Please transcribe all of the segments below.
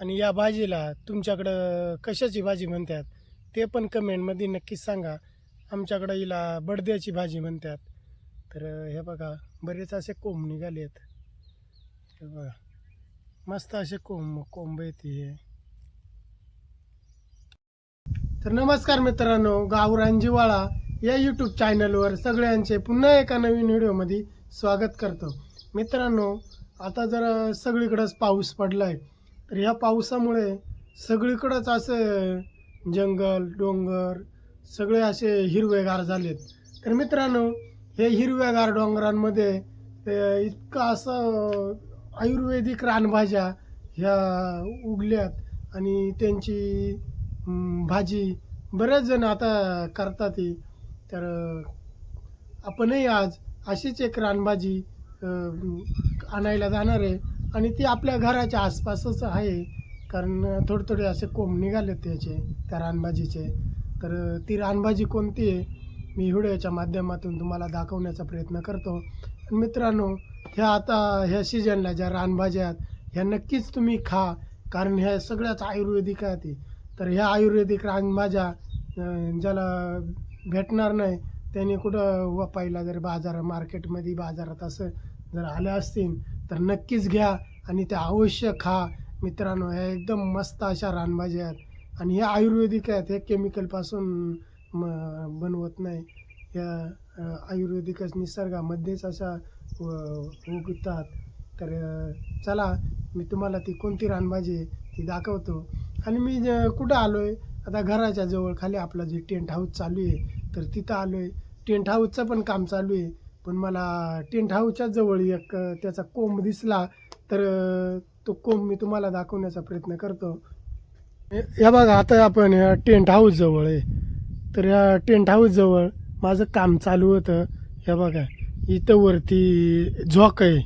आणि या भाजीला तुमच्याकडं कशाची भाजी म्हणतात ते पण कमेंटमध्ये नक्कीच सांगा. आमच्याकडं हिला बडद्याची भाजी म्हणतात. तर हे बघा बरेच असे कोंब निघालेत. हे बघा मस्त असे कोंब कोंब येते हे. तर नमस्कार मित्रांनो गावरान जिवाळा या यूट्यूब चॅनलवर सगळ्यांचे पुन्हा एका नवीन व्हिडिओमध्ये स्वागत करतो. मित्रांनो आता जर सगळीकडंच पाऊस पडला आहे तर ह्या पावसामुळे सगळीकडंच असं जंगल डोंगर सगळे असे हिरवेगार झालेत. तर मित्रांनो हे हिरव्यागार डोंगरांमध्ये इतकं असं आयुर्वेदिक रानभाज्या ह्या उगल्यात आणि त्यांची भाजी बरेच जण आता करतात तर आपणही आज अशीच एक रानभाजी आणायला जाणार आहे. आणि ती आपल्या घराच्या आसपासच आहे. कारण थोडे थोडे असे कोंब निघालेत त्याचे त्या रानभाजीचे. तर ती रानभाजी कोणती आहे मी व्हिडिओच्या माध्यमातून तुम्हाला दाखवण्याचा प्रयत्न करतो. मित्रांनो ह्या आता ह्या सीजनला ज्या रानभाज्या आहेत ह्या नक्कीच तुम्ही खा. कारण ह्या सगळ्याच आयुर्वेदिक आहेत तर ह्या आयुर्वेदिक रानभाज्या ज्याला भेटणार नाही त्यांनी कुठं पाहिला जर बाजार मार्केटमध्ये बाजारात असं जर आल्या असतील तर नक्कीच घ्या आणि त्या अवश्य खा. मित्रांनो ह्या एकदम मस्त अशा रानभाज्या आहेत. आणि ह्या आयुर्वेदिक आहेत. हे केमिकलपासून म बनवत नाही. या आयुर्वेदिकच निसर्गामध्येच अशा उगतात. तर चला मी तुम्हाला ती कोणती रानभाजी आहे ती दाखवतो. आणि मी ज- कुठं आलो आहे आता घराच्या जवळ खाली आपलं जे टेंट हाऊस चालू आहे तर तिथं आलो आहे टेंट हाऊसचं पण काम चालू आहे. पण मला टेंट हाऊसच्या जवळ एक त्याचा कोंब दिसला तर तो कोंब मी तुम्हाला दाखवण्याचा प्रयत्न करतो. या बघा आता आपण या टेंट हाऊस जवळ आहे. तर या टेंट हाऊस जवळ माझं काम चालू होतं. हे बघा इथं वरती झोक आहे.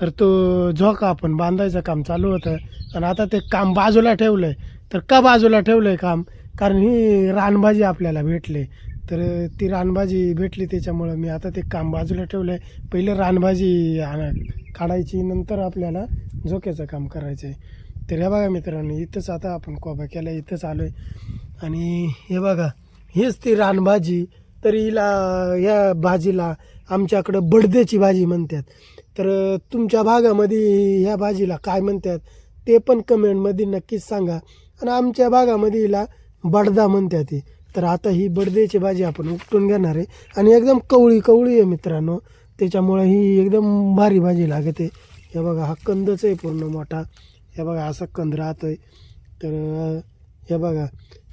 तर तो झोका आपण बांधायचं काम चालू होतं. आणि आता ते काम बाजूला ठेवलं आहे तर का बाजूला ठेवलं आहे काम? कारण ही रानभाजी आपल्याला भेटले. तर ती रानभाजी भेटली त्याच्यामुळं मी आता ते काम बाजूला ठेवलं आहे पहिलं रानभाजी आणा काढायची नंतर आपल्याला झोक्याचं काम करायचं आहे तर हे बघा मित्रांनो इथंच आता आपण कोबा केला इथंच आलो आहे आणि हे बघा हेच ती रानभाजी तर हिला या भाजीला आमच्याकडं बडद्याची भाजी म्हणतात. तर तुमच्या भागामध्ये ह्या भाजीला काय म्हणतात ते पण कमेंटमध्ये नक्कीच सांगा. आणि आमच्या भागामध्ये हिला बडदा म्हणतात ती तर आता ही बडद्याची भाजी आपण उपटून घेणार आहे. आणि एकदम कवळी कवळी आहे मित्रांनो. त्याच्यामुळं ही एकदम भारी भाजी लागते. हे बघा हा कंदच आहे पूर्ण मोठा. हे बघा असा कंद राहतोय. तर हे बघा.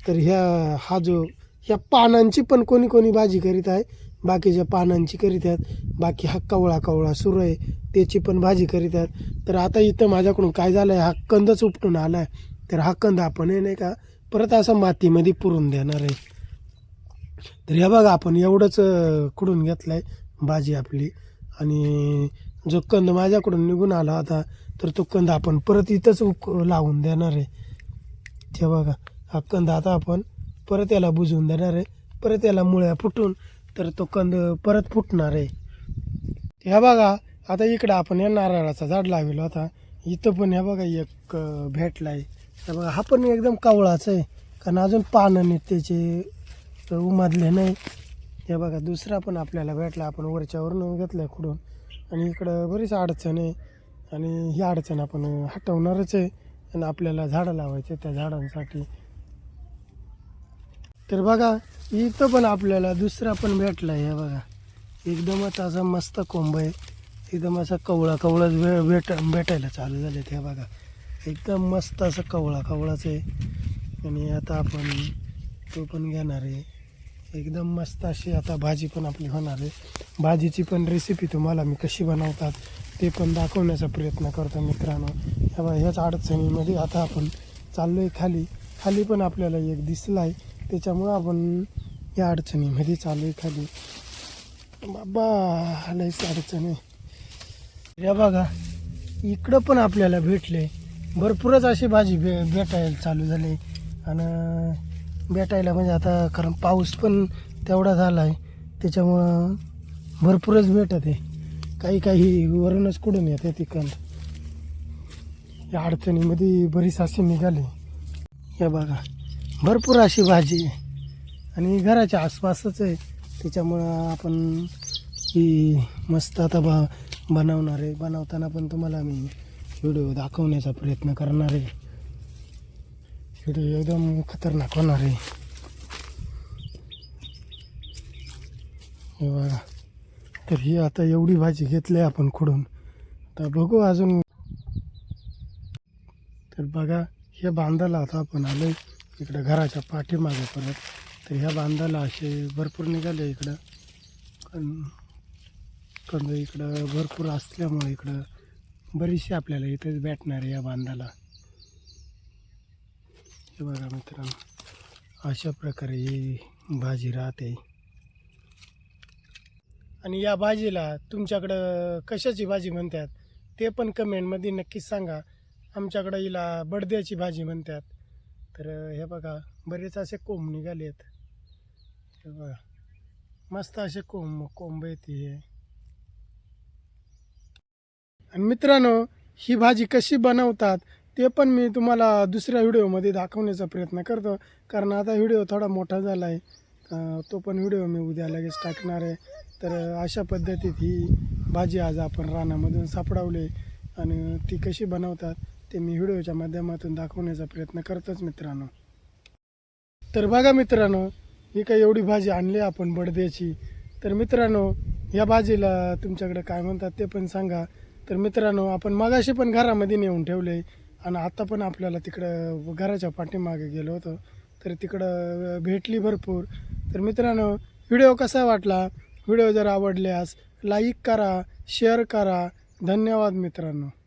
तर ह्या हा जो ह्या पानांची पण कोणी कोणी भाजी करीत आहे. बाकीच्या पानांची करीत आहेत. बाकी हा कवळा कवळा सुरू आहे. त्याची पण भाजी करीत आहेत. तर आता इथं माझ्याकडून काय झालं आहे हा कंदच उपटून आला आहे तर हा कंद आपण आहे नाही का परत असं मातीमध्ये पुरून देणार आहे. तर हे बघा आपण एवढंच कुडून घेतलं आहे भाजी आपली. आणि जो कंद माझ्याकडून निघून आला होता तर तो कंद आपण परत इथंच उक लावून देणार आहे. ते बघा हा कंद आता आपण परत याला बुजवून देणार आहे. परत याला मुळ्या फुटून तर तो कंद परत फुटणार आहे. हे बघा आता इकडं आपण या नारळाचा झाड लावलेला होता. इथं पण हे बघा एक भेटला आहे हे बघा हा पण एकदम कावळाच आहे. कारण अजून पानं नीट त्याचे उमादले नाही. हे बघा दुसरा पण आपल्याला भेटला. आपण वरच्यावरून घेतलं आहे खुडून. आणि इकडं बरीच अडचण आहे. आणि ही अडचण आपण हटवणारच आहे. आणि आपल्याला झाडं लावायचे त्या झाडांसाठी. तर बघा इथं पण आपल्याला दुसरा पण भेटला आहे हे बघा एकदमच असा मस्त कोंब आहे. एकदम असा कवळा कवळाच भे भेट भेटायला चालू झाले ते बघा एकदम मस्त असं कवळा कवळाच आहे. आणि आता आपण तो पण घेणार आहे. एकदम मस्त अशी आता भाजी पण आपली होणार आहे. भाजीची पण रेसिपी तुम्हाला मी कशी बनवतात ते पण दाखवण्याचा प्रयत्न करतो मित्रांनो. त्यामुळे ह्याच अडचणीमध्ये आता आपण चाललो आहे खाली. खाली पण आपल्याला एक दिसला आहे त्याच्यामुळं आपण या अडचणीमध्ये चालू आहे खाली. बाबा लयच अडचण आहे. या बघा इकडं पण आपल्याला भेटले भरपूरच अशी भाजी भे भेटायला चालू झाली. आणि भेटायला म्हणजे आता कारण पाऊस पण तेवढा झाला आहे त्याच्यामुळं भरपूरच भेटत आहे. काही काही वरूनच कुठून येते तिकडं या अडचणीमध्ये बरीच अशी निघाली. या बघा. भरपूर अशी भाजी आहे. आणि घराच्या आसपासच आहे. त्याच्यामुळं आपण ही मस्त आता बा बनवणार आहे. बनवताना पण तुम्हाला मी व्हिडिओ दाखवण्याचा प्रयत्न करणार आहे. व्हिडिओ एकदम खतरनाक होणार आहे. हे बघा. तर ही आता एवढी भाजी घेतली आपण खुडून. आता बघू अजून. तर बघा हे बांधाला आता आपण आलो इकडं घराच्या पाठीमागे परत. तर ह्या बांधाला असे भरपूर निघाले इकडं. कारण इकडं भरपूर असल्यामुळे इकडं बरीचशी आपल्याला इथेच भेटणार आहे या बांधाला. हे बघा मित्रांनो अशा प्रकारे ही भाजी राहते. आणि या भाजीला तुमच्याकडं कशाची भाजी म्हणतात ते पण कमेंटमध्ये नक्कीच सांगा. आमच्याकडं हिला बडद्याची भाजी म्हणतात. तर हे बघा बरेच असे कोंब निघाले आहेत हे बघा मस्त असे कोंब कोंब येते हे. आणि मित्रांनो ही भाजी कशी बनवतात ते पण मी तुम्हाला दुसऱ्या व्हिडिओमध्ये दाखवण्याचा प्रयत्न करतो. कारण आता व्हिडिओ थोडा मोठा झाला आहे तो पण व्हिडिओ मी उद्या लगेच टाकणार आहे. तर अशा पद्धतीत ही भाजी आज आपण रानामधून सापडावली आणि ती कशी बनवतात ते मी व्हिडिओच्या माध्यमातून दाखवण्याचा प्रयत्न करतोच मित्रांनो. तर बघा मित्रांनो ही काही एवढी भाजी आणली आपण बडद्याची. तर मित्रांनो या भाजीला तुमच्याकडे काय म्हणतात ते पण सांगा. तर मित्रांनो आपण मगाशी पण घरामध्ये नेऊन ठेवले आणि आता पण आपल्याला तिकडं घराच्या पाठीमागे गेलो होतो. तर तिकडं भेटली भरपूर. तर मित्रांनो व्हिडिओ कसा वाटला? व्हिडिओ जर आवडल्यास लाईक करा शेअर करा. धन्यवाद मित्रांनो.